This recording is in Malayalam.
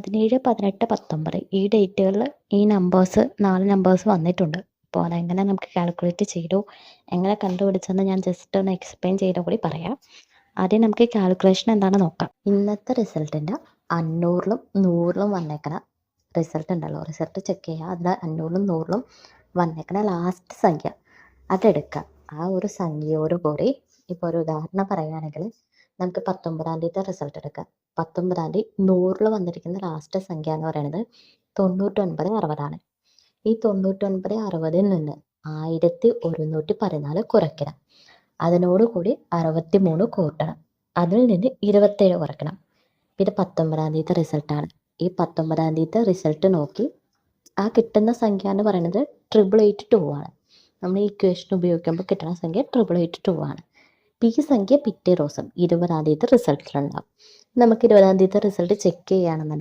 പതിനേഴ് പതിനെട്ട് പത്തൊമ്പത്. ഈ ഡേറ്റുകളിൽ ഈ നമ്പേഴ്സ് നാല് നമ്പേഴ്സ് വന്നിട്ടുണ്ട്. അപ്പോൾ അതെങ്ങനെ നമുക്ക് കാൽക്കുലേറ്റ് ചെയ്തു? എങ്ങനെ കണ്ടുപിടിച്ചെന്ന് ഞാൻ ജസ്റ്റ് ഒന്ന് എക്സ്പ്ലെയിൻ ചെയ്ത കൂടി പറയാം. ആദ്യം നമുക്ക് കാൽക്കുലേഷൻ എന്താണെന്ന് നോക്കാം. ഇന്നത്തെ റിസൾട്ടിന്റെ അഞ്ഞൂറിലും നൂറിലും വന്നേക്കണ റിസൾട്ട് ഉണ്ടല്ലോ. റിസൾട്ട് ചെക്ക് ചെയ്യുക. അതിൽ അഞ്ഞൂറിലും നൂറിലും വന്നേക്കണ ലാസ്റ്റ് സംഖ്യ. അതെടുക്കുക. ആ ഒരു സംഖ്യയോട് കൂടി ഇപ്പോൾ ഒരു ഉദാഹരണം പറയുകയാണെങ്കിൽ നമുക്ക് പത്തൊമ്പതാം തീയതി റിസൾട്ട് എടുക്കാം. പത്തൊമ്പതാം തീയതി നൂറിൽ വന്നിരിക്കുന്ന ലാസ്റ്റ് സംഖ്യ എന്ന് പറയുന്നത് തൊണ്ണൂറ്റൊൻപത് അറുപതാണ്. ഈ തൊണ്ണൂറ്റൊൻപത് അറുപതിൽ നിന്ന് ആയിരത്തി ഒരുന്നൂറ്റി പതിനാല് കുറയ്ക്കണം. അതിനോട് കൂടി അറുപത്തി മൂന്ന് കൂട്ടണം. അതിൽ നിന്ന് ഇരുപത്തേഴ് കുറയ്ക്കണം. പിന്നെ പത്തൊമ്പതാം തീയതി റിസൾട്ടാണ് ഈ പത്തൊമ്പതാം തീയതി റിസൾട്ട് നോക്കി ആ കിട്ടുന്ന സംഖ്യ എന്ന് പറയുന്നത് ട്രിപ്പിൾ എയ്റ്റ് ടു ആണ്. നമ്മൾ ഈ ഇക്വേഷൻ ഉപയോഗിക്കുമ്പോൾ കിട്ടുന്ന സംഖ്യ ട്രിപ്പിൾ എയ്റ്റ് ടു ആണ്. ഈ സംഖ്യ പിറ്റേ ദിവസം ഇരുപതാം തീയതി റിസൾട്ടിലുണ്ടാവും നമുക്ക് ഇരുപതാം തീയതി റിസൾട്ട് ചെക്ക് ചെയ്യുകയാണെന്നുണ്ടെങ്കിൽ